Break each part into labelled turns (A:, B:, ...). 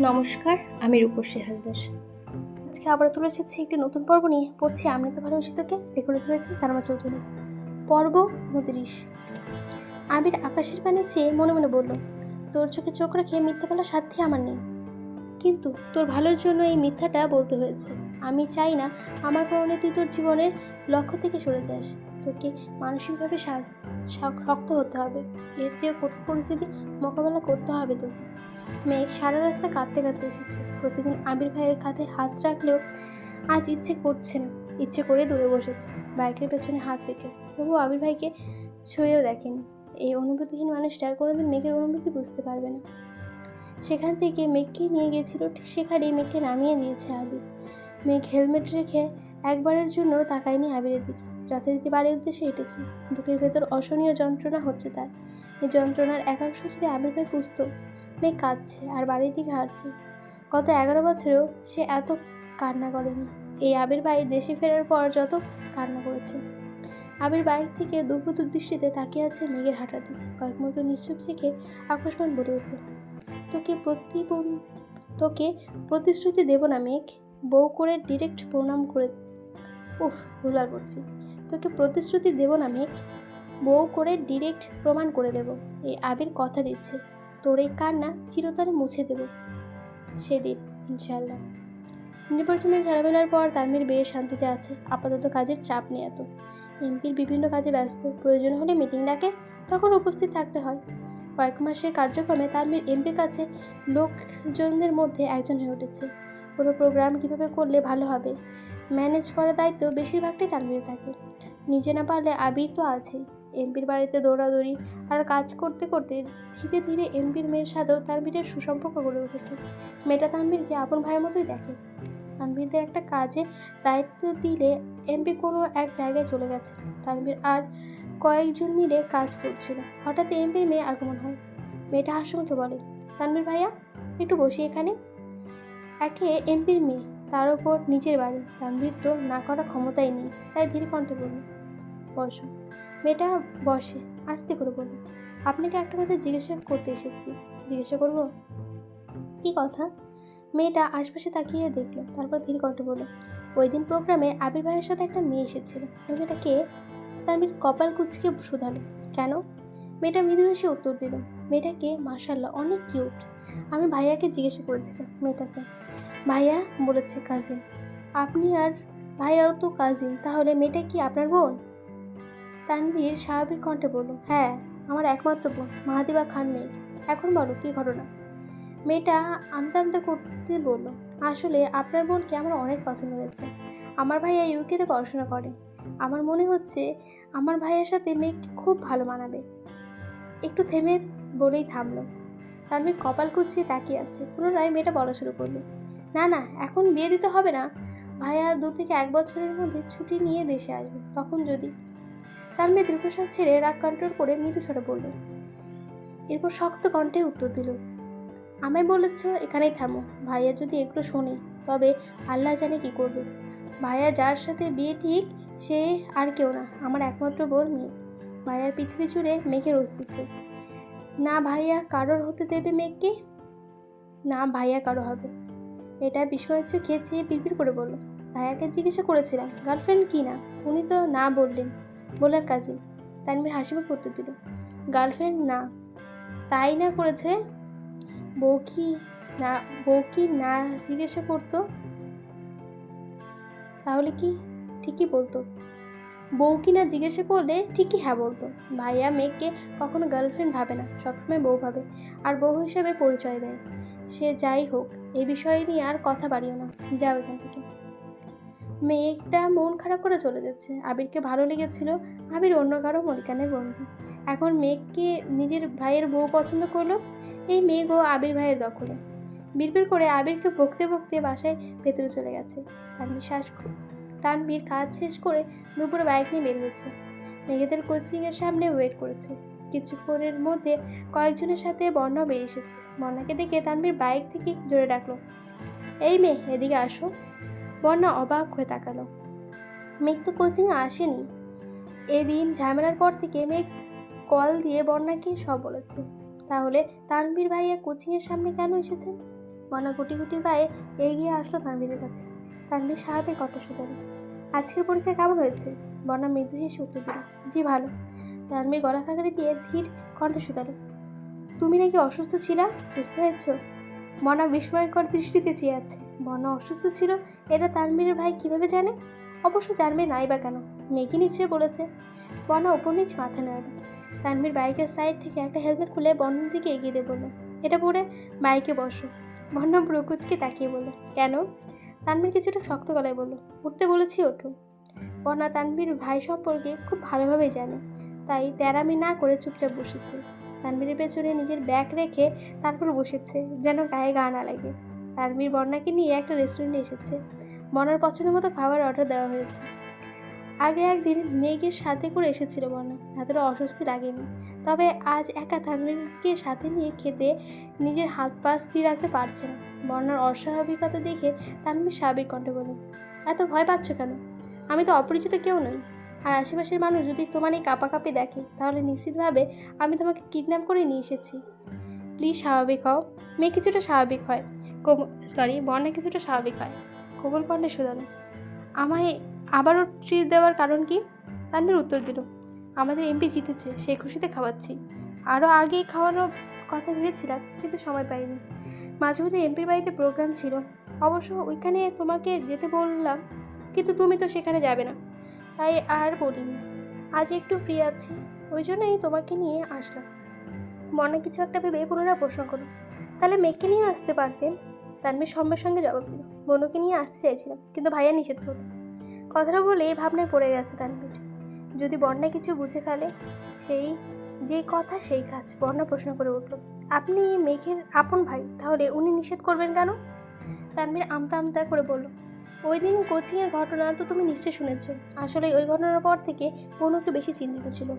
A: নমস্কার, আমি রূপসী হালদার। আজকে আবার তুলে এসেছি একটি নতুন পর্ব নিয়ে। পড়ছি আমি তো ভালোবাসি তোকে লেখনে তুলেছি সালমা চৌধুরী। পর্ব উনত্রিশ আবির আকাশের পানে চেয়ে মনে মনে বলল, তোর চোখে চোখ রেখে মিথ্যা বলার সাধ্যই আমার নেই। কিন্তু তোর ভালোর জন্য এই মিথ্যাটা বলতে হয়েছে। আমি চাই না আমার কারণে তুই তোর জীবনের লক্ষ্য থেকে সরে যাস। তোকে মানসিকভাবে শক্ত হতে হবে। এর চেয়ে কঠিন পরিস্থিতি মোকাবেলা করতে হবে তোকে। মেঘ সারা রাস্তা কাঁদতে কাঁদতে এসেছে। প্রতিদিন আবির ভাইয়ের কাঁধে হাত রাখলেও আজ ইচ্ছে করছে না। ইচ্ছে করে দূরে বসেছে, বাইকের পেছনে হাত রেখেছে। তবুও আবির ভাইকে ছুঁয়েও দেখেনি। এই অনুভূতিহীন মানুষটা কোনোদিন মেঘের অনুভূতি বুঝতে পারবে না। সেখান থেকে মেঘকে নিয়ে গেছিল, ঠিক সেখানেই মেঘকে নামিয়ে দিয়েছে আবির। মেঘ হেলমেট রেখে একবারের জন্য তাকায়নি আবিরের দিকে। যথারীতি বাড়ির উদ্দেশ্যে হেঁটেছে। বুকের ভেতর অসহনীয় যন্ত্রণা হচ্ছে তার। এই যন্ত্রণার একাংশ যদি আবির ভাই বুঝতো মেয়ে কাঁদছে আর বাড়ির দিকে হাঁটছে। গত এগারো বছরেও সে এত কান্না করেনি। এই আবির ভাই দেশে ফেরার পর যত কান্না করেছে, আবির বাইক থেকে দুর্বুতুর দৃষ্টিতে তাকিয়ে আছে মেঘের হাঁটার দিকে কয়েক মুহূর্ত নিশ্চুপ শিখে আকস্মান বলে উঠল, তোকে প্রতিবন তোকে প্রতিশ্রুতি দেব না মেঘ। বউ করে ডিরেক্ট প্রণাম করে, উফ ভুলার করছি তোকে প্রতিশ্রুতি দেব না মেঘ। বউ করে ডিরেক্ট প্রমাণ করে দেব। এই আবির কথা দিচ্ছে। তোর এই কান্না চিরতরে মুছে দেব। সেদিন ইনশাল্লাহ নির্বাচনের ঝামেলার পর তানভীর বেশ শান্তিতে আছে। আপাতত কাজের চাপ নেই এত। এমপির বিভিন্ন কাজে ব্যস্ত। প্রয়োজন হলে মিটিং ডাকে, তখন উপস্থিত থাকতে হয়। কয়েক মাসের কার্যক্রমে তানভীর এমপির কাছে লোকজনদের মধ্যে একজন হয়ে উঠেছে। কোনো প্রোগ্রাম কীভাবে করলে ভালো হবে? ম্যানেজ করার দায়িত্ব বেশিরভাগটাই তানভীর থাকে। নিজে না পারলে আবির তো আছে এমপির বাড়িতে দৌড়াদৌড়ি আর কাজ করতে করতে ধীরে ধীরে এমপির মেয়ের সাথেও তানভীরের সুসম্পর্ক গড়ে উঠেছে। মেয়েটা তানভীরকে আপন ভাইয়ের মতোই দেখে। তানভীরদের একটা কাজে দায়িত্ব দিলে এমপি কোনো এক জায়গায় চলে গেছে। তানভীর আর কয়েকজন মিলে কাজ করছিল। হঠাৎ এমপির মেয়ে আগমন হয়। মেয়েটা হাসিমুখে বলে, তানভীর ভাইয়া, একটু বসি এখানে। একে এমপির মেয়ে, তার উপর নিজের বাড়ি। তানভীর তো না করার ক্ষমতাই নেই, তাই ধীরে কণ্ঠে বলল, বসো। মেয়েটা বসে, আস্তে করে বলল, আপনাকে একটা কথা জিজ্ঞাসা করতে এসেছি। জিজ্ঞাসা করব? কি কথা? মেয়েটা আশপাশে তাকিয়ে দেখল, তারপর ধীরে কণ্ঠে বলল, ওই দিন প্রোগ্রামে আবির ভাইয়ের সাথে একটা মেয়ে এসেছিল। মেয়েটা কে? তানভীর কপাল কুচকে শুধালো। কেন? মেয়েটা মৃদু হেসে উত্তর দিল মেয়েটাকে মার্শাল্লাহ অনেক কিউট। আমি ভাইয়াকে জিজ্ঞাসা করেছিলাম মেয়েটাকে। ভাইয়া বলেছে কাজিন। আপনি আর ভাইয়াও তো কাজিন, তাহলে মেয়েটা কি আপনার বোন? তানভীর স্বাভাবিক কণ্ঠে বলল হ্যাঁ আমার একমাত্র বোন, মাহাদিবা খান মেয়ে এখন বলো, কী ঘটনা? মেয়েটা আমতা আমতা করতে বলল, আসলে আপনার বোনকে আমার অনেক পছন্দ হয়েছে। আমার ভাইয়া ইউকেতে পড়াশোনা করে। আমার মনে হচ্ছে আমার ভাইয়ের সাথে মেয়েকে খুব ভালো মানাবে। একটু থেমে বলেই থামলো। তানভীর কপাল কুচিয়ে তাকিয়ে আছে। পুনরায় মেয়েটা বলা শুরু করল, না না, এখন বিয়ে দিতে হবে না। ভাইয়া দু থেকে এক বছরের মধ্যে ছুটি নিয়ে দেশে আসবে। তখন যদি তার মেয়ে দীর্ঘশ্বাস ছেড়ে রাগ কন্ট্রোল করে মৃদু স্বরে বলল, এরপর শক্ত কণ্ঠে উত্তর দিল, আমায় বলেছ এখানেই থামো, ভাইয়া যদি একটু শোনে, তবে আল্লাহ জানে কি করবে। ভাইয়া যার সাথে বিয়ে ঠিক, সে আর কেউ না, আমার একমাত্র বোন মেয়ে। ভাইয়ার পৃথিবী জুড়ে মেঘের অস্তিত্ব। না ভাইয়া কারোর হতে দেবে মেঘকে? না ভাইয়া কারও হবে। এটা বিস্ময়ের চোখে চেয়ে বিড়বিড় করে বলল, ভাইয়াকে জিজ্ঞাসা করেছিলাম, গার্লফ্রেন্ড কি না? উনি তো না বললেন। বলার কাজে, তানভীর হাসিমুখ উত্তর দিল গার্লফ্রেন্ড না, তাই না করেছে? বউ কি না, বউ কি না জিজ্ঞাসা করতো? তাহলে কি ঠিকই বলতো? বউ কি না জিজ্ঞাসা করলে ঠিকই হ্যাঁ বলতো। ভাইয়া মেয়েকে কখনো গার্লফ্রেন্ড ভাবে না, সবসময় বউ ভাবে, আর বউ হিসেবে পরিচয় দেয়। সে যাই হোক এই বিষয় নিয়ে আর কথা বাড়িও না। যাও এখান থেকে। মেয়েটা মন খারাপ করে চলে যাচ্ছে। আবিরকে ভালো লেগেছিল আবির অন্য কারও মরিকানের বন্ধু। এখন মেঘকে নিজের ভাইয়ের বউ পছন্দ করল এই মেঘও আবির ভাইয়ের দখলে। বিড়বিড় করে আবিরকে বকতে বকতে বাসায় ভেতরে চলে গেছে। তানভীর শ্বাস তানভীর কাজ শেষ করে দুপুরে বাইক নিয়ে বের হয়েছে মেঘেদের কোচিংয়ের সামনে ওয়েট করেছে। কিছুক্ষণের মধ্যে কয়েকজনের সাথে বন্যাও বেরিয়ে এসেছে। বন্যাকে দেখে তানবীর বাইক থেকে জোরে ডাকলো, এই মেয়ে, এদিকে আসো। বন্যা অবাক হয়ে তাকালো। মেঘ তো কোচিংয়ে আসেনি। এদিন ঝামেলার পর থেকে মেঘ কল দিয়ে বন্যাকে সব বলেছে। তাহলে তানভীর ভাইয়া কোচিংয়ের সামনে কেন এসেছে? বন্যা গুটি গুটি পায়ে এগিয়ে আসলো তানভীরের কাছে। তানভীর স্বাভাবিক কণ্ঠ শুধালো। আজকের পরীক্ষা কেমন হয়েছে? বন্যা মৃদু হেসে উত্তর দিল, জি ভালো। তানভীর গলা খাকারি দিয়ে ধীর কণ্ঠ শুধালো, তুমি নাকি অসুস্থ ছিলা? সুস্থ হয়েছ? বন্যা বিস্ময়কর দৃষ্টিতে চেয়ে আছে। বন্যা অসুস্থ ছিল, এটা তানভীরের ভাই কীভাবে জানে? অবশ্য জানবে নাই বা কেন মেঘি নিশ্চয়ই বলেছে। বন্যা ওপর নিচ মাথা নেওয়ালো তানভীর বাইকের সাইড থেকে একটা হেলমেট খুলে বন্যার দিকে এগিয়ে বলল, এটা পরে বাইকে বসো। বন্যা ব্রুকুচকে তাকিয়ে বলল, কেন? তানভীর কিছুটা শক্ত গলায় বলল, উঠতে বলেছি, ওঠো। বন্যা তানভীর ভাই সম্পর্কে খুব ভালোভাবেই জানে, তাই তেরামি না করে চুপচাপ বসেছে। তানভীরের পেছনে নিজের ব্যাগ রেখে তারপর বসেছে, যেন গায়ে গা না লাগে। তানভীর বন্যাকে নিয়ে একটা রেস্টুরেন্টে এসেছে। বন্যার পছন্দ মতো খাবার অর্ডার দেওয়া হয়েছে। আগে একদিন মেয়েকে সাথে করে এসেছিল বন্যা এতটা অস্বস্তি লাগেনি। তবে আজ একা তানভীরকে সাথে নিয়ে খেতে নিজের হাত পা স্থির রাখতে পারছে না। বন্যার অস্বাভাবিকতা দেখে তানভীর স্বাভাবিক কণ্ঠে বলল, এত ভয় পাচ্ছ কেন? আমি তো অপরিচিত কেউ নই। আর আশেপাশের মানুষ যদি তোমার এই কাপাকাপি দেখে, তাহলে নিশ্চিতভাবে আমি তোমাকে কিডন্যাপ করে নিয়ে এসেছি। প্লিজ স্বাভাবিক হও। মেয়ে কিছুটা স্বাভাবিক হয়। সরি বর্ণা কিছুটা স্বাভাবিক হয়। কোমল কণ্ঠে শুধালো আমায় আবারও ট্রিট দেওয়ার কারণ কি? তানভীর উত্তর দিল, আমাদের এমপি জিতেছে, সে খুশিতে খাওয়াচ্ছি। আরও আগেই খাওয়ানোর কথা ভেবেছিলাম, কিন্তু সময় পাইনি। মাঝে মধ্যে এমপির বাড়িতে প্রোগ্রাম ছিল। অবশ্য ওইখানে তোমাকে যেতে বললাম, কিন্তু তুমি তো সেখানে যাবে না। তাই আর বলিনি। আজ একটু ফ্রি আছি, ওই জন্যই তোমাকে নিয়ে আসলাম। মনে কিছু একটা ভেবে পুনরায় প্রশ্ন করো তাহলে মেয়েকে নিয়ে আসতে পারতেন? তানভীর সঙ্গে সঙ্গে জবাব দিল, বনুকে নিয়ে আসতে চাইছিলাম, কিন্তু ভাইয়া নিষেধ করল। কথাটা বলে এই ভাবনায় পড়ে গেছে তানভীর। যদি বন্যা কিছু বুঝে ফেলে, সেই যে কথা সেই কাজ বন্যা প্রশ্ন করে উঠল, আপনি মেঘের আপন ভাই, তাহলে উনি নিষেধ করবেন কেন? তানভীর আমতা আমতা করে বলল, ওই দিন কোচিংয়ের ঘটনা তো তুমি নিশ্চয়ই শুনেছ। আসলে ওই ঘটনার পর থেকে বনু একটু বেশি চিন্তিত ছিল।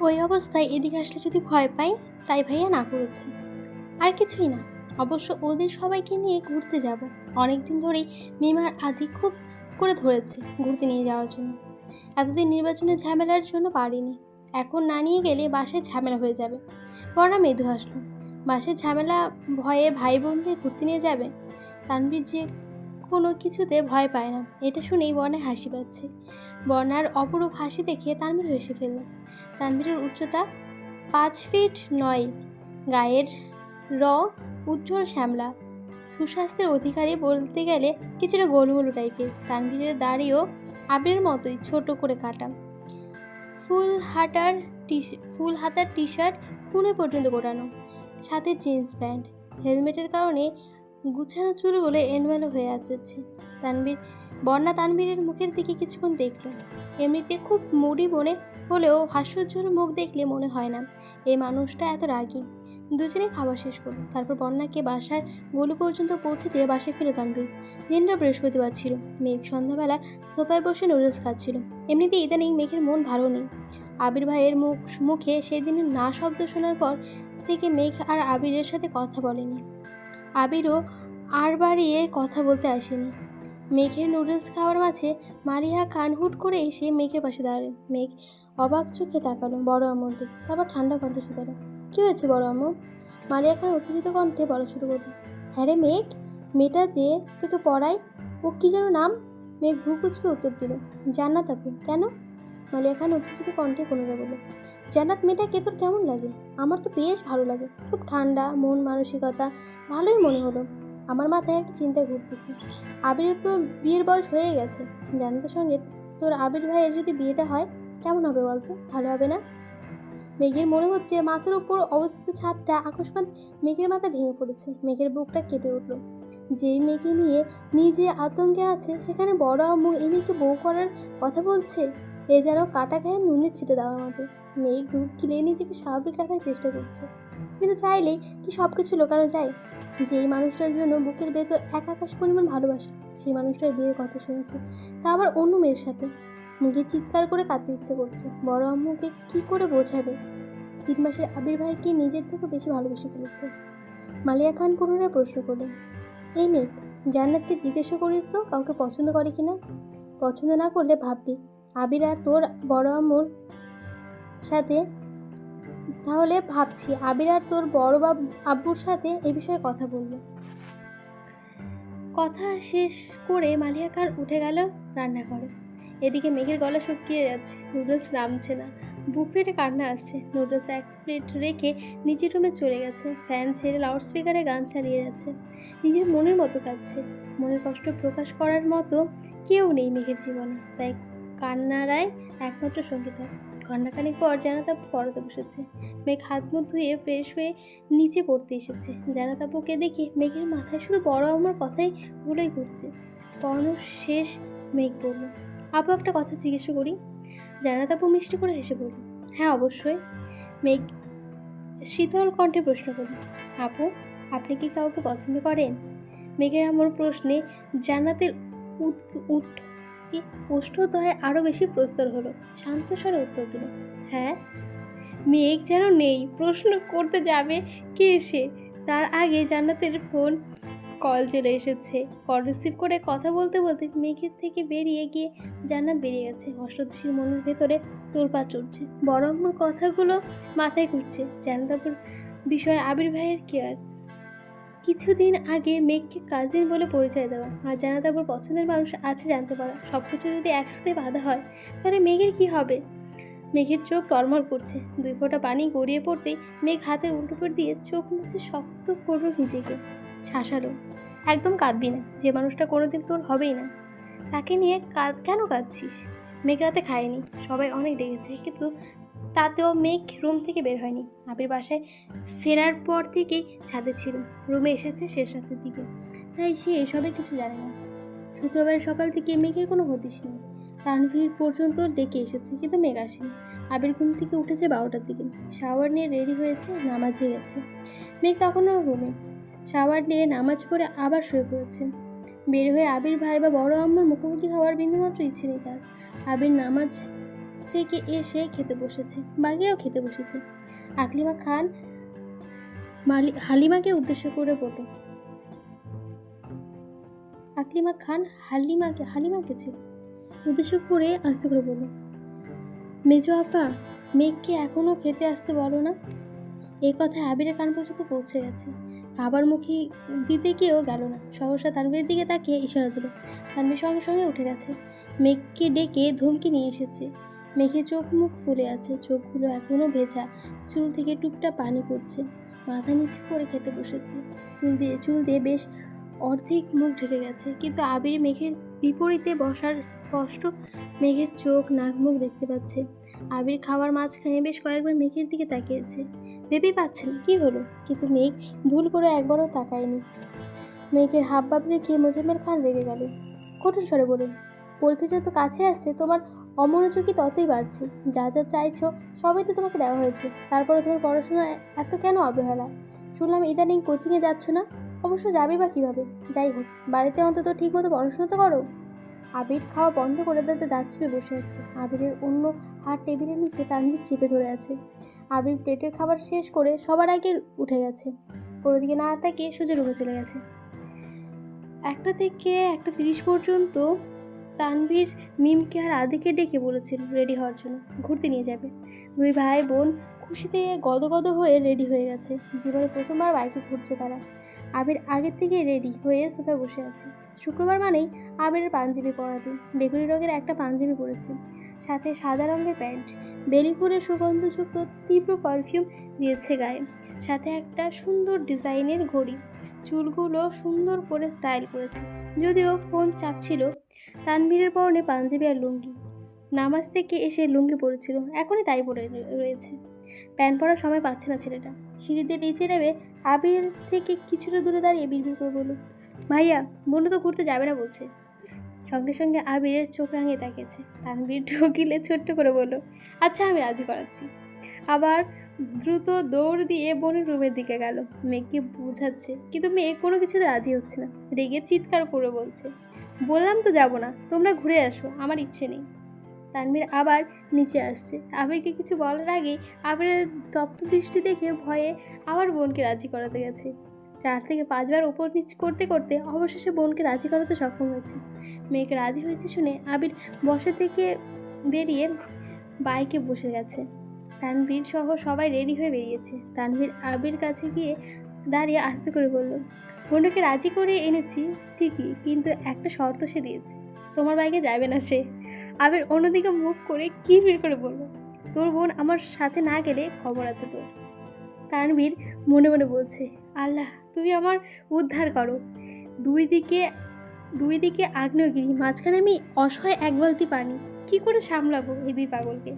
A: ওই অবস্থায় এদিকে আসলে যদি ভয় পাই, তাই ভাইয়া না করেছে। আর কিছুই না। অবশ্য ওদের সবাইকে নিয়ে ঘুরতে যাব। অনেক দিন ধরেই মিমার আদি খুব করে ধরেছে ঘুরতে নিয়ে যাওয়ার জন্য। এতদিন নির্বাচনের ঝামেলার জন্য পারিনি। এখন না নিয়ে গেলে বাসায় ঝামেলা হয়ে যাবে। বর্ণা মৃদু হাসলো, বাসায় ঝামেলা, ভয়ে ভাই বোনদের ঘুরতে নিয়ে যাবে? তানভীর যে কোনো কিছুতে ভয় পায় না। এটা শুনেই বর্ণায় হাসি পাচ্ছে। বর্ণার অপরূপ হাসি দেখে তানভীর হেসে ফেলল, তানভীরের উচ্চতা পাঁচ ফিট নয়। গায়ের রং উজ্জ্বল শ্যামলা। সুস্বাস্থ্যের অধিকারী বলতে গেলে কিছুটা গোলমোলো টাইপের। তানভীরের দাড়িও আবিরের মতোই ছোট করে কাটা। ফুল হাতার টি ফুল হাতার টি শার্ট পুনে পর্যন্ত গোটানো। সাথে জিন্স প্যান্ট। হেলমেটের কারণে গুছানো চুলগুলো এনমেলো হয়ে যাচ্ছে। তানভীর, বন্যা তানভীরের মুখের দিকে কিছুক্ষণ দেখল। এমনিতে খুব মুড়ি মনে হলেও হাস্যোজ্জ্বল মুখ দেখলে মনে হয় না, এই মানুষটা এত রাগী। দুজনে খাবার শেষ করল। তারপর বন্যাকে বাসার গলু পর্যন্ত পৌঁছে দিয়ে বাসে ফিরে তানভীর দিনটা বৃহস্পতিবার ছিল। মেঘ সন্ধ্যাবেলা সোফায় বসে নুডলস খাচ্ছিল। এমনিতে ইদানিং মেঘের মন ভালো নেই। আবির ভাইয়ের মুখ, মুখে সেদিনের না শব্দ শোনার পর থেকে মেঘ আর আবিরের সাথে কথা বলেনি। আবিরও আর বাড়িয়ে কথা বলতে আসেনি। মেঘের নুডলস খাওয়ার মাঝে মারিয়া খান হুট করে এসে মেঘের পাশে দাঁড়ালেন মেঘ অবাক চোখে তাকালো বড় আম্মুর দিকে। তারপর ঠান্ডা কণ্ঠে শুধালো। কী হয়েছে বড় আম্মু? মারিয়া খান উত্তেজিত কণ্ঠে বলা শুরু করল। হ্যাঁ রে মেঘ, মেয়েটা যে তোকে পড়ায়, ও কী যেন নাম? মেঘ ভ্রুকুচকে উত্তর দিল, জান্নাত আপু, কেন? মালিয়া খান উত্তেজিত কণ্ঠে পুনরায় বলল, জান্নাত মেয়েটাকে তোর কেমন লাগে? আমার তো বেশ ভালো লাগে, খুব ঠান্ডা, মন মানসিকতা, ভালোই মনে হলো। আমার মাথায় একটা চিন্তা ঘুরতেছে। আবিরের তো বিয়ের বয়স হয়ে গেছে, জান্নাতের সঙ্গে তোর আবির ভাইয়ের যদি বিয়েটা হয়, কেমন হবে বলতো? ভালো হবে না? মেঘের মনে হচ্ছে মাথার উপর অবস্থিত ছাদটা আকস্মাত মেঘের মাথা ভেঙে পড়েছে। মেঘের বুকটা কেঁপে উঠল। যেই মেয়েকে নিয়ে নিজে আতঙ্কে আছে, সেখানে বড় আম্মু এই মেয়েকে বউ করার কথা বলছে, এ যেন কাটা গায়ে নুনের ছিটে দেওয়ার মতো। মেঘ ডুব গিলে নিজেকে স্বাভাবিক রাখার চেষ্টা করছে। কিন্তু চাইলেই কি সব কিছু লোকানো যায়? যেই মানুষটার জন্য বুকের ভেতর এক আকাশ পরিমাণ ভালোবাসা, সেই মানুষটার বিয়ের কথা শুনেছে। তা আবার অন্য মেয়ের সাথে। মুখে চিৎকার করে কাঁদতে ইচ্ছে করছে। বড় আম্মুকে কি করে বোঝাবে? তিন মাসের আবির ভাইকে নিজের থেকে বেশি ভালোবেসে ফেলেছে। মালিয়া খান পুনরায় প্রশ্ন করলেন, এই মেঘ জান্নাতকে জিজ্ঞাসা করিস তো কাউকে পছন্দ করে কি না পছন্দ না করলে ভাববি, আবির আর তোর বড় আম্মুর সাথে তাহলে ভাবছি। আবির আর তোর বড় বাব, আব্বুর সাথে এ বিষয়ে কথা বলব কথা শেষ করে মালিয়া খান উঠে গেল রান্না রান্নাঘরে। এদিকে মেঘের গলা শুকিয়ে যাচ্ছে, নুডলস নামছে না। বুক ফেটে কান্না আসছে। নুডলস এক প্লেট রেখে নিজের রুমে চলে গেছে। ফ্যান ছেড়ে লাউড স্পিকারে গান চালিয়ে যাচ্ছে। নিজের মনের মতো কাঁদছে। মনের কষ্ট প্রকাশ করার মতো কেউ নেই মেঘের জীবনে। তাই কান্নারাই একমাত্র সংগীত। ঘণ্টাখানিক পর জানাতাপু পড়াতে বসেছে। মেঘ হাত মুখ ধুয়ে ফ্রেশ হয়ে নিচে পড়তে এসেছে। জানাতাপুকে দেখে মেঘের মাথায় শুধু বড় আমার কথাই ভুলেই ঘুরছে। পড়ানো শেষ মেঘ বলল আপু একটা কথা জিজ্ঞেস করি? জানাতাপু মিষ্টি করে হেসে বলল হ্যাঁ অবশ্যই। মেঘ শীতল কণ্ঠে প্রশ্ন করি আপু, আপনি কি কাউকে পছন্দ করেন? মেঘের আমার প্রশ্নে জান্নাতের উঠ ওষ্ঠদয়ে আরও বেশি প্রস্তর হলো। শান্ত স্বরে উত্তর দিল হ্যাঁ মেঘ যেন নেই, প্রশ্ন করতে যাবে কে এসে তার আগে জান্নাতের ফোন কল চলে এসেছে। কল রিসিভ করে কথা বলতে বলতে মেঘের থেকে বেরিয়ে গিয়ে জান্নাত বেরিয়ে গেছে। অষ্টদশীর মনের ভেতরে তোলপা চড়ছে। বড় আম্মুর কথাগুলো মাথায় ঘুরছে। জান্নাতাপুর বিষয়ে আবির ভাইয়ের কেয়ার কিছুদিন আগে মেঘকে কাজিন বলে পরিচয় দেওয়া। আর জানাতাপুর পছন্দের মানুষ আছে জানতে পারা। সব কিছু যদি একসাথে বাধা হয়, তাহলে মেঘের কি হবে? মেঘের চোখ টলমল করছে। দুই ফোঁটা পানি গড়িয়ে পড়তেই মেঘ হাতের উল্টোপর দিয়ে চোখ মুছে শক্ত করল নিজেকে। শাসালো। একদম কাঁদবি না, যে মানুষটা কোনোদিন তোর হবেই না। তাকে নিয়ে কাঁদ, কেন কাঁদছিস? মেঘ রাতে খায়নি, সবাই অনেক ডেকেছে, কিন্তু তাতেও মেঘ রুম থেকে বের হয়নি। আবির বাসায় ফেরার পর থেকেই ছাদে ছিল, রুমে এসেছে শেষ রাতের দিকে। তাই সে এসবের কিছু জানে না। শুক্রবার সকাল থেকে মেঘের কোনো হদিস নেই। তানভীর পর্যন্ত ডেকে এসেছে, কিন্তু মেঘ আসেনি। আবির ঘুম থেকে উঠেছে বারোটার দিকে। শাওয়ার নিয়ে রেডি হয়েছে নামাজে গেছে। মেঘ তখনও রুমে। শাওয়ার নিয়ে নামাজ পড়ে আবার শুয়ে পড়েছে বের হয়ে আবির ভাই বা বড় আম্মার মুখোমুখি হওয়ার বিন্দুমাত্র ইচ্ছে নেই তার। আবির নামাজ থেকে এসে খেতে বসেছে বাকিরাও খেতে বসেছে। আকলিমা খান মালি, হালিমাকে উদ্দেশ্য করে বলল, আকলিমা খান হালিমাকে হালিমাকে ছিল উদ্দেশ্য করে আস্তে করে বলল, মেজো আফা মেঘকে এখনও খেতে আসতে বলো না। এই কথায় আবিরের কান পর্যন্ত পৌঁছে গেছে। খাবার মুখে দিতে গিয়েও গেল না। সহসা তানভীরের দিকে তাকিয়ে ইশারা দিল মেয়ে সঙ্গে সঙ্গে উঠে গেছে। মেঘকে ডেকে ধমকি নিয়ে এসেছে। মেঘে চোখ মুখ ফুলে আছে, চোখগুলো এখনও ভেজা। চুল থেকে টুপটা পানি পড়ছে। মাথা নিচু করে খেতে বসেছে। চুল দিয়ে চুল দিয়ে বেশ অর্ধেক মুখ ঢেকে গেছে। কিন্তু আবির মেঘের বিপরীতে বসার স্পষ্ট মেঘের চোখ নাক মুখ দেখতে পাচ্ছে। আবির খাওয়ার মাঝখানে বেশ কয়েকবার মেঘের দিকে তাকিয়েছে। ভেবেই পাচ্ছে না কী হলো? কিন্তু মেঘ ভুল করে একবারও তাকায়নি। মেঘের হাব ভাব দেখে মোজাম্মেল খান রেগে গেলেন। কঠিন স্বরে বলেন পরীক্ষা যত কাছে আসছে, তোমার অমনোযোগী ততই বাড়ছে। যা যা চাইছো, সবই তো তোমাকে দেওয়া হয়েছে। তারপরে তোমার পড়াশোনা এত কেন অবহেলা? শুনলাম ইদানিং কোচিংয়ে যাচ্ছ না? অবশ্য যাবে বা কীভাবে? যাই হোক, বাড়িতে অন্তত ঠিকমতো পড়াশোনা তো করো। আবির খাওয়া বন্ধ করে দাঁতে দাঁত চেপে বসে আছে। আবিরের অন্য হাত টেবিলের নিচে তানভীর চেপে ধরে আছে। আবির প্লেটের খাবার শেষ করে সবার আগে উঠে গেছে। কোনো দিকে না তাকিয়ে সোজা রুমে চলে গেছে। একটা থেকে একটা তিরিশ পর্যন্ত তানভীর মিমকে আর আদিকে ডেকে বলেছিল রেডি হওয়ার জন্য, ঘুরতে নিয়ে যাবে। দুই ভাই বোন খুশিতে গদগদ হয়ে রেডি হয়ে গেছে। জীবনে প্রথমবার বাইকে ঘুরছে তারা। আবির আগের থেকে রেডি হয়ে সোফায় বসে আছে। শুক্রবার মানেই আবিরের পাঞ্জাবি পরা দিন। বেগুনি রঙের একটা পাঞ্জাবি পরেছে। সাথে সাদা রঙের প্যান্ট। বেলি ফুলের সুগন্ধযুক্ত তীব্র পারফিউম দিয়েছে গায়ে। সাথে একটা সুন্দর ডিজাইনের ঘড়ি। চুলগুলো সুন্দর করে স্টাইল করেছে। যদিও ফোন চাপছিল। তানভীরের পরনে পাঞ্জাবি আর লুঙ্গি। নামাজ থেকে এসে লুঙ্গি পরেছিল। এখনই তাই পরে রয়েছে। প্যান্ট পরার সময় পাচ্ছে না ছেলেটা। সিঁড়ি দিয়ে নিচে নেবে আবির থেকে কিছুটা দূরে দাঁড়িয়ে বিড়বিড় করে বলল, ভাইয়া, বন্ধু তো ঘুরতে যাবে না, বলছে। সঙ্গে সঙ্গে আবিরের চোখ রাঙিয়ে তাকিয়েছে। তানভীর ঢুকিলে ছোট্ট করে বলল আচ্ছা আমি রাজি করাচ্ছি। আবার দ্রুত দৌড় দিয়ে বোনের রুমের দিকে গেল। মেয়েকে বোঝাচ্ছে, কিন্তু মেয়ে কোনো কিছুতে রাজি হচ্ছে না। রেগে চিৎকার করে বলছে, বললাম তো যাব না, তোমরা ঘুরে আসো, আমার ইচ্ছে নেই। তানভীর আবার নিচে আসছে। আবিরকে কিছু বলার আগেই আবিরের তপ্ত দৃষ্টি দেখে ভয়ে আবার বোনকে রাজি করাতে গেছে। চার থেকে পাঁচবার উপর নিচ করতে করতে অবশেষে বোনকে রাজি করাতে সক্ষম হয়েছে। মেয়েকে রাজি হয়েছে শুনে আবির বসে থেকে বেরিয়ে বাইকে বসে গেছে। তানভীর সহ সবাই রেডি হয়ে বেরিয়েছে। তানভীর আবির কাছে গিয়ে দাঁড়িয়ে আস্তে করে বলল, বোনটাকে রাজি করে এনেছি ঠিকই, কিন্তু একটা শর্ত সে দিয়েছে। তোমার বাইকে যাবে না সে। আবির অন্যদিকে মুখ করে কিরবির করে বলল, তোর বোন আমার সাথে না গেলে খবর আছে তোর। তানবীর মনে মনে বলছে, আল্লাহ, তুমি আমার উদ্ধার করো। দুই দিকে দুই দিকে আগ্নেয়গিরি, মাঝখানে আমি অসহায় এক বালতি পানি, কি করে সামলাবো এই দুই পাগলকে?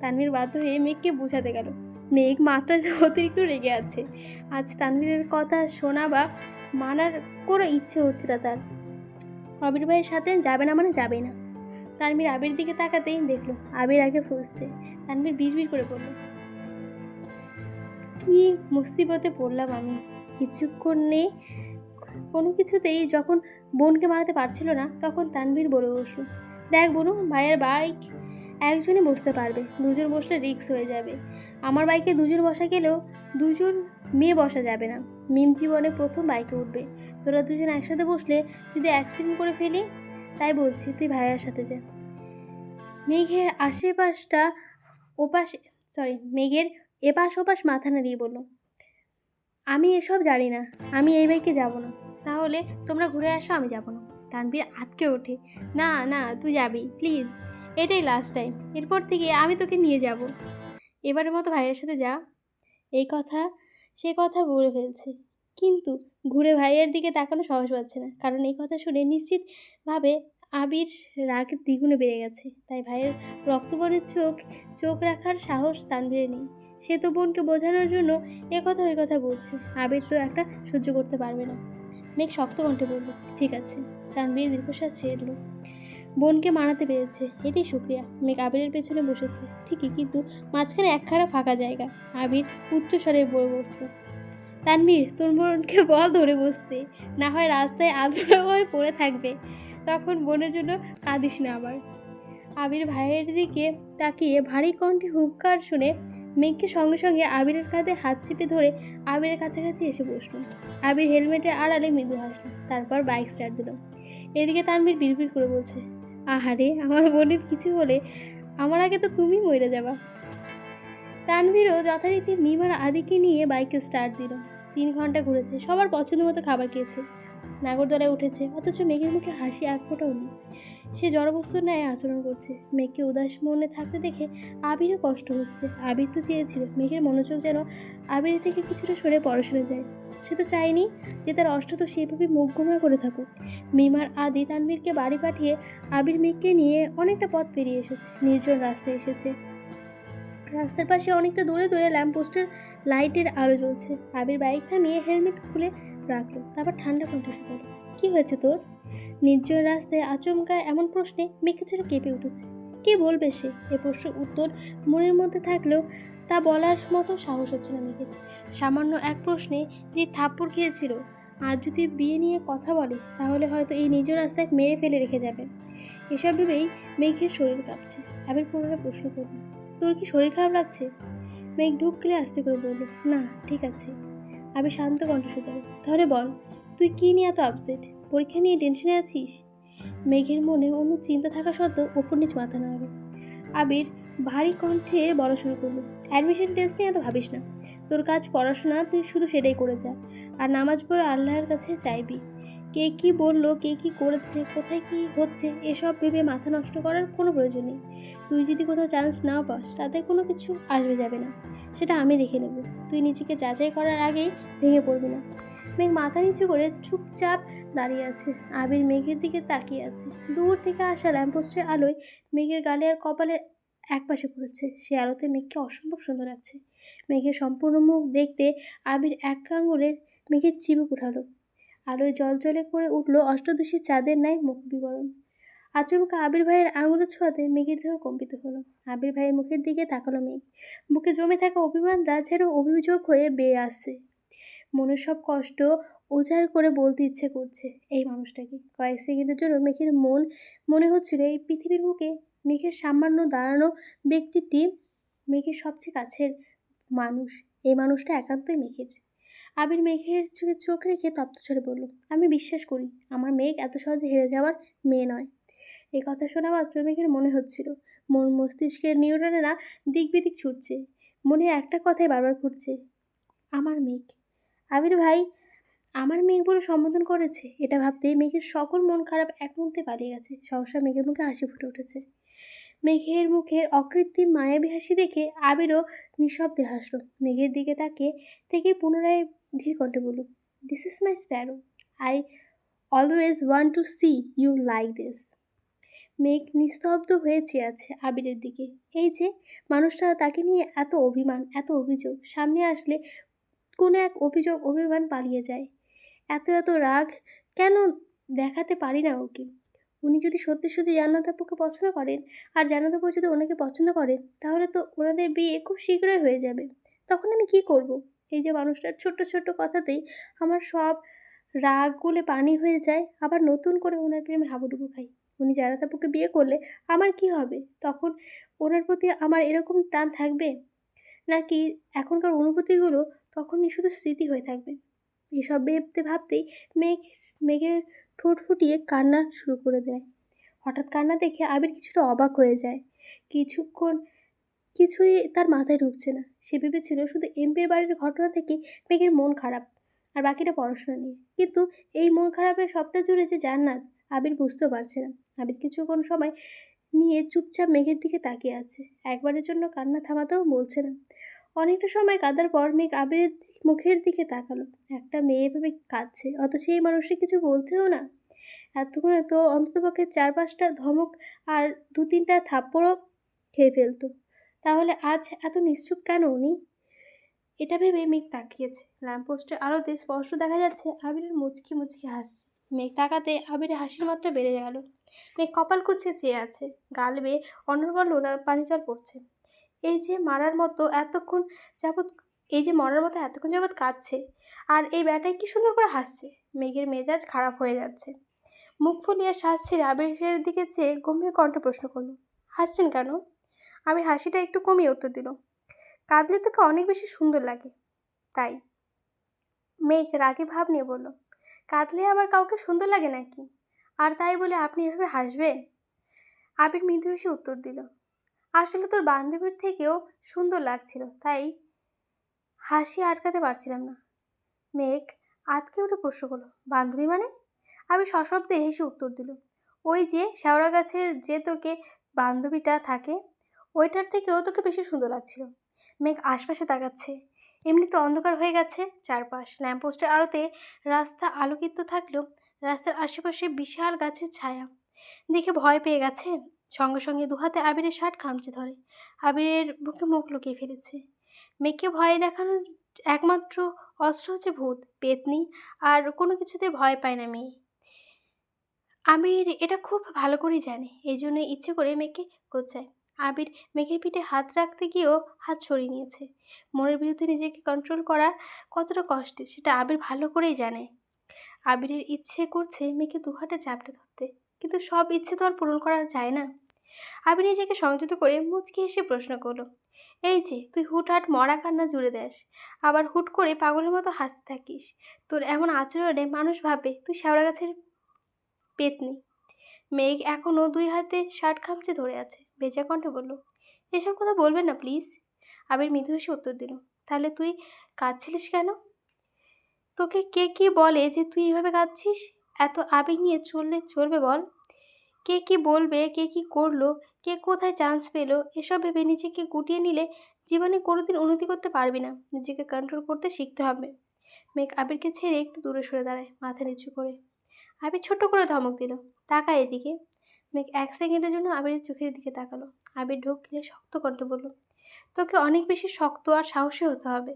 A: তানভীর বাধ্য হয়ে মেঘকে বোঝাতে গেল, মেঘ মাত্রার অতিরিক্ত রেগে আছে। আজ তানভীরের কথা শোনা বা মানার কোনো ইচ্ছে হচ্ছে না তার। আবির ভাইয়ের সাথে যাবে না মানে যাবেই না। তানভীর আবির দিকে তাকাতেই দেখল, আবির আগে ফুসছে। তানভীর বিড়বিড় করে বলল, কি মুসিবতে পড়লাম আমি? কিছুক্ষণে কোনো কিছুতেই যখন বোনকে মারাতে পারছিল না, তখন তানভীর বলে বসল, দেখ বোনু, ভাইয়ের বাইক একজনই বসতে পারবে, দুজন বসলে রিক্স হয়ে যাবে। আমার বাইকে দুজন বসা গেলেও দুজন মেয়ে বসা যাবে না। মিম জীবনে প্রথম বাইকে উঠবে। তোরা দুজন একসাথে বসলে যদি অ্যাক্সিডেন্ট করে ফেলি তাই বলছি, তুই ভাইয়ার সাথে যা। মেঘের আশেপাশটা ওপাশ সরি মেঘের এপাশ ওপাশ মাথা নাড়িয়ে বলল, আমি এসব জানি না, আমি এই বাইকে যাব না। তাহলে তোমরা ঘুরে আসো, আমি যাব না। তানভীর আটকে ওঠে, না না, তুই যাবি প্লিজ এটাই লাস্ট টাইম এরপর থেকে আমি তোকে নিয়ে যাব। এবারের মতো ভাইয়ের সাথে যা, এই কথা, সে কথা বলে ফেলছে। কিন্তু ঘুরে ভাইয়ের দিকে তাকানো সাহস পাচ্ছে না। কারণ এই কথা শুনে নিশ্চিতভাবে আবির রাগ দ্বিগুণে বেড়ে গেছে। তাই ভাইয়ের রক্তবর্ণের চোখ চোখ রাখার সাহস তানভীরে নেই। সে তো বোনকে বোঝানোর জন্য এ কথা ওই কথা বলছে। আবির তো একটা সহ্য করতে পারবে না। মেঘ শক্ত কণ্ঠে বলল, ঠিক আছে। তানভীর দীর্ঘশ্বাস ছেড়ল বোনকে মানাতে পেরেছে। এটাই শুক্রিয়া মেঘ আবিরের পেছনে বসেছে। ঠিকই, কিন্তু মাঝখানে একখানা ফাঁকা জায়গা। আবির উচ্চস্বরে বলে বসল তানভীর, তোর বোনকে বল ধরে বসতে। না হয় রাস্তায় আধুরা হয়ে পড়ে থাকবে। তখন বোনের জন্য কাঁদিস না আবার। আবির ভাইয়ের দিকে তাকিয়ে ভারী কণ্ঠে হুঙ্কার শুনে মেঘকে সঙ্গে সঙ্গে আবিরের কাঁধে হাত চেপে ধরে আবিরের কাছাকাছি এসে বসল। আবির হেলমেটের আড়ালে মৃদু হাসলো, তারপর বাইক স্টার্ট দিল। এদিকে তানভীর বিড়বিড় করে বলছে, আহারে, আমার বোনের কিছু হলে আমার আগে তো তুমি মরে যাবা। তানভীরও যথারীতি মিমার আদিকে নিয়ে বাইকে স্টার্ট দিল। তিন ঘণ্টা ঘুরেছে, সবার পছন্দ মতো খাবার খেয়েছে। নাগরদোলায় উঠেছে, অথচ মেঘের মুখে হাসি এক ফোটাও নেই। সে জড়বস্তুর ন্যায় আচরণ করছে। মেঘকে উদাস মনে থাকতে দেখে আবিরও কষ্ট হচ্ছে। আবির তো চেয়েছিল মেঘের মনোযোগ যেন আবির থেকে কিছুটা সরে পড়াশোনা যায়। সে তো চায়নি যে তার অষ্ট তো সেইভাবে মুখ গোমরা করে থাকুক। মিমার আদি তানভীরকে বাড়ি পাঠিয়ে আবির মেঘকে নিয়ে অনেকটা পথ পেরিয়ে এসেছে। নির্জন রাস্তায় এসেছে। রাস্তার পাশে অনেকটা দূরে দূরে ল্যাম্পপোস্টের লাইটের আলো জ্বলছে। আবির বাইক থামিয়ে হেলমেট খুলে রাখল, তারপর ঠান্ডা কণ্ঠে শুধালো কী হয়েছে তোর? নির্জন রাস্তায় আচমকা এমন প্রশ্নে মেঘ কিছুটা কেঁপে উঠেছে। কে বলবে সে? এ প্রশ্নের উত্তর মনের মধ্যে থাকলেও তা বলার মতো সাহস হচ্ছে না মেঘের। সামান্য এক প্রশ্নে যে থাপ্পড় খেয়েছিল, আর যদি বিয়ে নিয়ে কথা বলে, তাহলে হয়তো এই নিজ রাস্তায় মেরে ফেলে রেখে যাবে এসব ভেবেই মেঘের শরীর কাঁপছে। আবির পুনরায় প্রশ্ন করল তোর কি শরীর খারাপ লাগছে? মেঘ ঢুক গেলে আস্তে করে বলল, না, ঠিক আছে। আবির শান্ত কণ্ঠ তাহলে বল, তুই কী নিয়ে এত আপসেট পরীক্ষা নিয়ে টেনশনে আছিস? মেঘের মনে অন্য চিন্তা থাকা সত্ত্বেও ওপর নিচ মাথা নাড়ল। আবির ভারী কণ্ঠে বলা শুরু করল অ্যাডমিশন টেস্ট নিয়ে এত ভাবিস না। তোর কাজ, পড়াশোনা, তুই শুধু সেটাই করে যা। আর নামাজ পড়ে আল্লাহর কাছে চাইবি। কে কি বলল, কে কি করেছে, কোথায় কি হচ্ছে, এসব ভেবে মাথা নষ্ট করার কোনো প্রয়োজন নেই। তুই যদি কোথাও চান্স নাও পাস, তাতে কোনো কিছু আসবে যাবে না। সেটা আমি দেখে নেব। তুই নিজেকে যাচাই করার আগেই ভেঙে পড়বি না। মেঘ মাথা নিচু করে চুপচাপ দাঁড়িয়ে আছে। আবির মেঘের দিকে তাকিয়ে আছে। দূর থেকে আসা ল্যাম্পোস্টের আলোয় মেঘের গালে আর কপালের একপাশে পড়েছে। সে আলোতে মেঘকে অসম্ভব সুন্দর লাগছে। মেঘের সম্পূর্ণ মুখ দেখতে আবির এক আঙুলের মেঘের চিবুক উঠালো। আলোয় জলজলে করে উঠল অষ্টাদশী চাঁদের ন্যায় মুখ বিবরণ। আচমকা আবির ভাইয়ের আঙুলের ছোঁয়াতে মেঘের দেহ কম্পিত হলো। আবির ভাইয়ের মুখের দিকে তাকালো মেঘ। বুকে জমে থাকা অভিমানরা যেন অভিযোগ হয়ে বেয়ে আসছে। মনের সব কষ্ট উজাড় করে বলতে ইচ্ছে করছে এই মানুষটাকে। কয়েক সেকেন্ডের জন্য মেঘের মন, মনে হচ্ছিল এই পৃথিবীর বুকে মেঘের সামান্য দাঁড়ানো ব্যক্তিটি মেঘের সবচেয়ে কাছের মানুষ। এই মানুষটা একান্তই মেঘের। আবির মেঘের চোখে চোখ রেখে তপ্তস্বরে বলল, আমি বিশ্বাস করি, আমার মেঘ এত সহজে হেরে যাওয়ার মেয়ে নয়। এই কথা শোনা মাত্র মেঘের মনে হচ্ছিল, মন মস্তিষ্কের নিউরনেরা দিক বিদিক ছুটছে, মনে একটা কথাই বারবার ঘুরছে, আমার মেঘ। আবির ভাই, আমার মেঘ বলে সম্বোধন করেছে? এটা ভাবতেই মেঘের সকল মন খারাপ এক মুহূর্তে পালিয়ে গেছে, সহসা মেঘের মুখে হাসি ফুটে উঠেছে। মেঘের মুখের অকৃত্রিম মায়াবী হাসি দেখে আবিরও নিঃশব্দে হাসলো, মেঘের দিকে তাকে থেকে পুনরায় ধীর কণ্ঠে বলল this is my sparrow I always want to see you like this মেঘ নিস্তব্ধ হয়ে চেয়ে আছে আবিরের দিকে। এই যে, মানুষটা তাকে নিয়ে এত অভিমান, এত অভিযোগ, সামনে আসলে কোনো এক অভিযোগ, অভিমান পালিয়ে যায়। এত এত রাগ কেন দেখাতে পারি না ওকে? উনি যদি সত্যি সত্যি জান্নাত আপুকে পছন্দ করেন, আর জান্নাত আপু যদি ওনাকে পছন্দ করেন, তাহলে তো ওনাদের বিয়ে খুব শীঘ্রই হয়ে যাবে। তখন আমি কি করব? এই যে মানুষটার ছোট্ট ছোট্ট কথাতেই আমার সব রাগ গুলে পানি হয়ে যায়। আবার নতুন করে ওনার প্রেমে হাবুডুবু খাই। উনি জান্নাত আপুকে বিয়ে করলে আমার কি হবে? তখন ওনার প্রতি আমার এরকম টান থাকবে? নাকি এখনকার অনুভূতিগুলো তখনই শুধু স্মৃতি হয়ে থাকবে? এসব ভেবতে, ভাবতেই মেঘ, মেঘের ঠোঁট ফুটিয়ে কান্না শুরু করে দেয়। হঠাৎ কান্না দেখে আবির কিছুটা অবাক হয়ে যায়। কিছুক্ষণ কিছুই তার মাথায় ঢুকছে না। সে ভেবেছিল শুধু এমপির বাড়ির ঘটনা থেকে মেঘের মন খারাপ আর বাকিটা পড়াশোনা নিয়ে। কিন্তু এই মন খারাপের সবটা জুড়ে যে জান্নাত, আবির বুঝতেও পারছে না। আবির কিছুক্ষণ সময় নিয়ে চুপচাপ মেঘের দিকে তাকিয়ে আছে। একবারের জন্য কান্না থামাতেও বলছে না। অনেকটা সময় কাঁদার পর মেঘ আবিরের মুখের দিকে তাকালো। একটা মেয়ে ভেবে কাঁদছে অত সেই মানুষটা কিছু বলছেও না। এতক্ষণে তো অন্ততপক্ষে চার পাঁচটা ধমক আর দু তিনটা থাপ্পড়ও খেয়ে ফেলতো। তাহলে আজ এত নিশ্চুপ কেন উনি? এটা ভেবে মেঘ তাকিয়েছে। ল্যাম্পপোস্টের আলোতে স্পষ্ট দেখা যাচ্ছে আবিরের মুচকি মুচকি হাসছে। মেঘ তাকাতে আবিরের হাসির মাত্রা বেড়ে গেল। মেঘ কপাল কুচিয়ে চেয়ে আছে। গাল বেয়ে অনর্গল ওনার পানি জল পড়ছে। এই যে মারার মতো এতক্ষণ যাবৎ এই যে মরার মতো এতক্ষণ যাবৎ কাঁদছে। আর এই ব্যাটাই কি সুন্দর করে হাসছে। মেঘের মেজাজ খারাপ হয়ে যাচ্ছে। মুখ ফুলিয়ে শ্বাস ছেড়ে আবিরের দিকে চেয়ে গম্ভীর কণ্ঠে প্রশ্ন করল, হাসছেন কেন? আবির হাসিটা একটু কমিয়ে উত্তর দিল, কাঁদলে তোকে অনেক বেশি সুন্দর লাগে। তাই? মেঘ রাগে ভাব নিয়ে বলল, কাঁদলে আবার কাউকে সুন্দর লাগে নাকি? আর তাই বলে আপনি এভাবে হাসবেন? আবির মৃদু হেসে উত্তর দিল, আসলে তোর বান্ধবীর থেকেও সুন্দর লাগছিল, তাই হাসি আটকাতে পারছিলাম না। মেঘ আতকে উঠে প্রশ্ন করল, বান্ধবী মানে? আমি সশব্দে হেসে উত্তর দিল, ওই যে শেওড়া গাছের যে তোকে বান্ধবীটা থাকে ওইটার থেকেও তোকে বেশি সুন্দর লাগছিল। মেঘ আশপাশে তাকাচ্ছে। এমনি তো অন্ধকার হয়ে গেছে চারপাশ। ল্যাম্পপোস্টের আলোতে রাস্তা আলোকিত থাকলেও রাস্তার আশেপাশে বিশাল গাছের ছায়া। দেখে ভয় পেয়ে গেছে। সঙ্গে সঙ্গে দুহাতে আবিরের শার্ট খামচে ধরে। আবিরের বুকে মুখ লুকিয়ে ফেলেছে। মেয়েকে ভয় দেখানোর একমাত্র অস্ত্র হচ্ছে ভূত, পেতনি, আর কোনো কিছুতে ভয় পায় না মেয়ে। আমির এটা খুব ভালো করেই জানে, এই জন্য ইচ্ছে করে মেয়েকে কোচায় আবির মেঘের পিঠে হাত রাখতে গিয়েও হাত সরিয়ে নিয়েছে। মনের বিরুদ্ধে নিজেকে কন্ট্রোল করা কতটা কষ্টের সেটা আবির ভালো করেই জানে। আবিরের ইচ্ছে করছে মেয়েকে দুহাটে চাপড়ে ধরতে, কিন্তু সব ইচ্ছে তো আর পূরণ করা যায় না। আবির নিজেকে সংযত করে মুচকি এসে প্রশ্ন করল, এই যে, তুই হুটহাট মরা কান্না জুড়ে দেস, আবার হুট করে পাগলের মতো হাসতে থাকিস। তোর এমন আচরণে মানুষ ভাবে তুই শ্যাওড়া গাছের পেতনি। মেঘ এখনও দুই হাতে শার্ট খামচে ধরে আছে। বেজা কণ্ঠে বলল, এসব কথা বলবেন না প্লিজ আবির মৃদু হেসে উত্তর দিল, তাহলে তুই কাঁদছিলিস কেন? তোকে কে কে বলে যে তুই এভাবে কাঁদছিস? এত আবেগ নিয়ে চললে চলবে বল। কে কি বলবে, কে কি করল, কে কোথায় চান্স পেল, এসব ভেবে নিজেকে গুটিয়ে নিলে জীবনে কোনোদিন উন্নতি করতে পারবি না। নিজেকে কন্ট্রোল করতে শিখতে হবে। মেঘ আবিরকে ছেড়ে একটু দূরে সরে দাঁড়ায়, মাথা নিচু করে। আবির ছোট্ট করে ধমক দিল, তাকায় এদিকে। মেঘ এক সেকেন্ডের জন্য আবিরের চোখের দিকে তাকালো। আবির ঢোক গিলে শক্ত কণ্ঠে বলল, তোকে অনেক বেশি শক্ত আর সাহসী হতে হবে।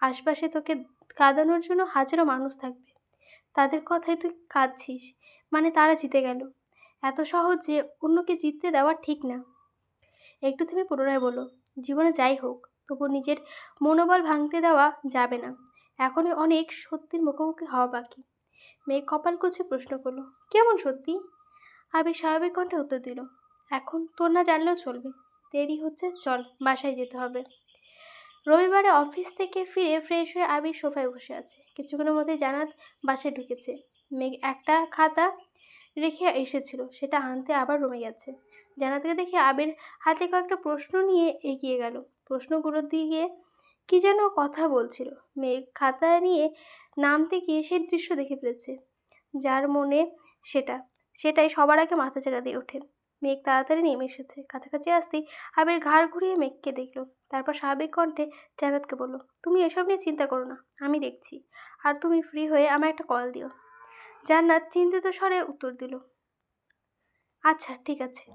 A: আশপাশে তোকে কাঁদানোর জন্য হাজারো মানুষ থাকবে। তাদের কথায় তুই কাঁদছিস মানে তারা জিতে গেল। এত সহজে অন্যকে জিততে দেওয়া ঠিক না। একটু থেমে পুনরায় বলো জীবনে যাই হোক, তবু নিজের মনোবল ভাঙতে দেওয়া যাবে না। এখনই অনেক সত্যির মুখোমুখি হওয়া বাকি। মেয়ে কপাল কুচে প্রশ্ন করল, কেমন সত্যি? আবির স্বাভাবিক কণ্ঠে উত্তর দিল, এখন তোর না জানলেও চলবে। দেরি হচ্ছে, চল, বাসায় যেতে হবে। রবিবারে অফিস থেকে ফিরে ফ্রেশ হয়ে আবির সোফায় বসে আছে। কিছুক্ষণের মধ্যে জানাত বাসায় ঢুকেছে। মেঘ একটা খাতা রেখে এসেছিল, সেটা আনতে আবার রমে গেছে। জানাতকে দেখে আবির হাতে কয়েকটা প্রশ্ন নিয়ে এগিয়ে গেল। প্রশ্নগুলোর দিয়ে কি যেন কথা বলছিল। মেঘ খাতা নিয়ে নামতে গিয়ে সেই দৃশ্য দেখে ফেলেছে, যার মনে সেটা সেটাই সবার আগে মাথা চাড়া দিয়ে ওঠে। মেঘ তাড়াতাড়ি নেমে এসেছে। কাছাকাছি আসতেই আবির ঘাড় ঘুরিয়ে মেঘকে দেখল। তারপর স্বাভাবিক কণ্ঠে জান্নাতকে বলল, তুমি এসব নিয়ে চিন্তা করো না, আমি দেখছি। আর তুমি ফ্রি হয়ে আমায় একটা কল দিও। জান্নাত চিন্তিত স্বরে উত্তর দিল আচ্ছা ঠিক আছে।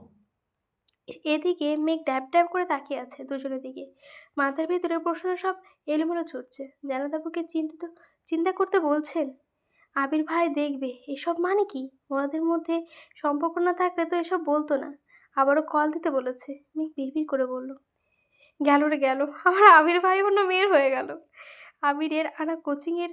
A: এদিকে মেঘ ড্যাব ড্যাব করে তাকিয়ে আছে দুজনের দিকে। মাথার ভিতরে প্রশ্ন সব এলোমেলো ছুটছে। জানাতাবুকে চিন্তিত, চিন্তা করতে বলছেন আবির ভাই দেখবে। এসব মানে কি? ওনাদের মধ্যে সম্পর্ক না থাকলে তো এসব বলতো না। আবারও কল দিতে বলেছে। মেঘ বিড়বিড় করে বলল, গেল রে, গেল। আমার আবির ভাই অন্য মেয়ের হয়ে গেল। আবিরের আনা কোচিংয়ের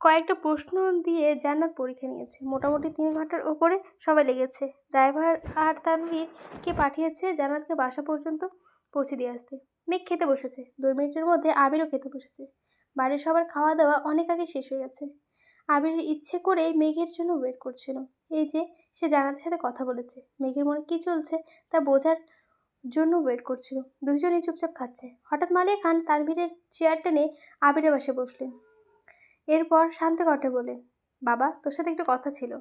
A: কয়েকটা প্রশ্ন দিয়ে জান্নাত পরীক্ষা নিয়েছে। মোটামুটি তিন ঘণ্টার ওপরে সবাই লেগেছে। ড্রাইভার আর তানভীরকে পাঠিয়েছে জান্নাতকে বাসা পর্যন্ত পৌঁছে দিয়ে আসতে। মেঘ খেতে বসেছে। দুই মিনিটের মধ্যে আবিরও খেতে বসেছে। বাড়ির সবার খাওয়া দাওয়া অনেক আগে শেষ হয়ে গেছে। আবির ইচ্ছে করে মেঘের জন্য ওয়েট করছিল। এই যে, সে জানাতের সাথে কথা বলেছে। মেঘের মনে কী চলছে তা বোঝার জন্য ওয়েট করছিল। দুইজনেই চুপচাপ খাচ্ছে। হঠাৎ মালিয়া খান তানভীরের চেয়ার টেনে আবিরের পাশে বসলেন। এরপর শান্ত কণ্ঠে বললেন, বাবা, তোর সাথে একটু কথা ছিল।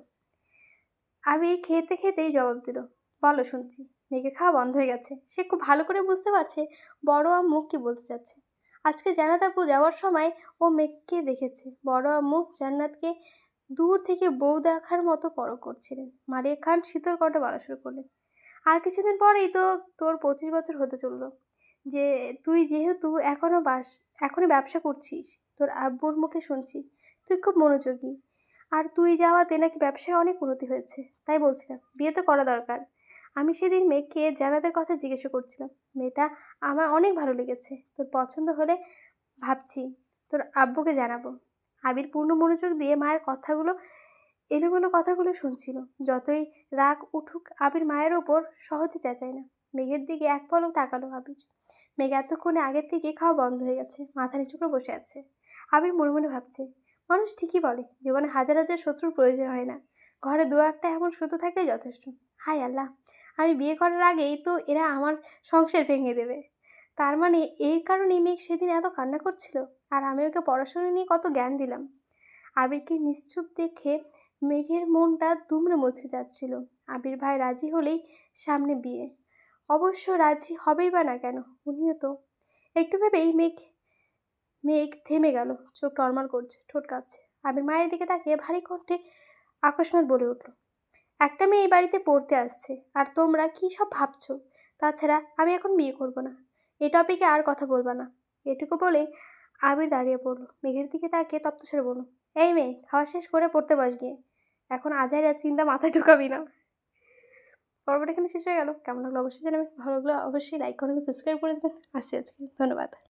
A: আবির খেতে খেতেই জবাব দিল, বলো, শুনছি। মেঘের খাওয়া বন্ধ হয়ে গেছে। সে খুব ভালো করে বুঝতে পারছে বড় আম্মু কী বলতে চাচ্ছে? আজকে জান্নাত আপু যাওয়ার সময় ও মেঘকে দেখেছে। বড় আম্মু জান্নাতকে দূর থেকে বউ দেখার মতো পরক করছিলেন। মারিয়া খান শীতল কণ্ঠে বলা শুরু করলেন, আর কিছুদিন পরেই তো তোর পঁচিশ বছর হতে চলল। যে তুই যেহেতু এখনও বাস, এখনই ব্যবসা করছিস, তোর আব্বুর মুখে শুনছি তুই খুব মনোযোগী। আর তুই যাওয়াতে নাকি ব্যবসায় অনেক উন্নতি হয়েছে, তাই বলছিলাম, বিয়ে তো করা দরকার। আমি সেদিন মেয়েকে জানাতের কথা জিজ্ঞাসা করছিলাম, মেয়েটা, আমার অনেক ভালো লেগেছে। তোর পছন্দ হলে ভাবছি, তোর আব্বুকে জানাব। আবির পূর্ণ মনোযোগ দিয়ে মায়ের কথাগুলো, এলোমেলো কথাগুলো শুনছিল। যতই রাগ উঠুক, আবির মায়ের ওপর সহজে চেঁচায় না। মেঘের দিকে এক পলক তাকালো আবির। মেঘ এতক্ষণে আগের থেকে খাওয়া বন্ধ হয়ে গেছে, মাথা নিচু করে বসে আছে। আবির মনে মনে ভাবছে, মানুষ ঠিকই বলে, জীবনে হাজার হাজার শত্রুর প্রয়োজন হয় না। ঘরে দু একটা এমন সুতো থাকলেই যথেষ্ট। হাই আল্লাহ, আমি বিয়ে করার আগেই তো এরা আমার সংসার ভেঙে দেবে। তার মানে এই কারণেই মেঘ সেদিন এত কান্না করছিল আর আমি ওকে পড়াশোনা নিয়ে কত জ্ঞান দিলাম। আবিরকে নিশ্চুপ দেখে মেঘের মনটা দুমড়ে মুছে যাচ্ছিল। আবির ভাই রাজি হলেই সামনে বিয়ে। অবশ্য রাজি হবেই বা না কেন, উনিও তো। একটু ভেবেই মেঘ মেঘ থেমে গেল, চোখ টরমাল করছে, ঠোঁট কাঁপছে। আবির মায়ের দিকে তাকিয়ে ভারী কণ্ঠে আকস্মাত বলে উঠল, একটা মেয়ে এই বাড়িতে পড়তে আসছে, আর তোমরা কী সব ভাবছ? তাছাড়া আমি এখন বিয়ে করব না। এ টপিকে আর কথা বলবা না। এটুকু বলে আবির দাঁড়িয়ে পড়ল। মেঘের দিকে তাকিয়ে তপ্তস্বরে বলল, এই মেয়ে, খাওয়া শেষ করে পড়তে বস গিয়ে। এখন আজাইরা চিন্তা মাথায় ঢুকাবি না। পর্বটা এখানে শেষ হয়ে গেল। কেমন লাগল অবশ্যই জানাবেন ভালো লাগল অবশ্যই লাইক করবেন সাবস্ক্রাইব করে দেবেন। আসছি আজকে। ধন্যবাদ।